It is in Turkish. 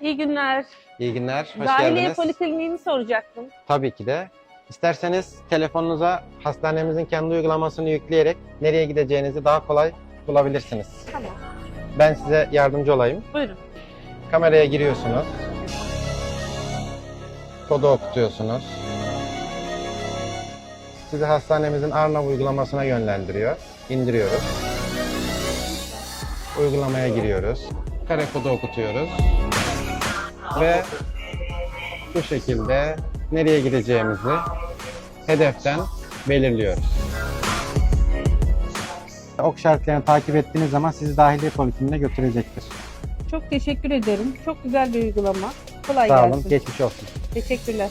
İyi günler. İyi günler, hoş Dahiliye geldiniz. Polikliniğini soracaktım. Tabii ki de. İsterseniz telefonunuza hastanemizin kendi uygulamasını yükleyerek nereye gideceğinizi daha kolay bulabilirsiniz. Tamam. Ben size yardımcı olayım. Buyurun. Kameraya giriyorsunuz. Kodu okutuyorsunuz. Sizi hastanemizin Arnav uygulamasına yönlendiriyor. İndiriyoruz. Uygulamaya giriyoruz. Kare kodu okutuyoruz. Ve bu şekilde nereye gideceğimizi hedeften belirliyoruz. Ok işaretlerini takip ettiğiniz zaman sizi dahiliye polikliniğine götürecektir. Çok teşekkür ederim. Çok güzel bir uygulama. Kolay Sağ olun, gelsin. geçmiş olsun. Teşekkürler.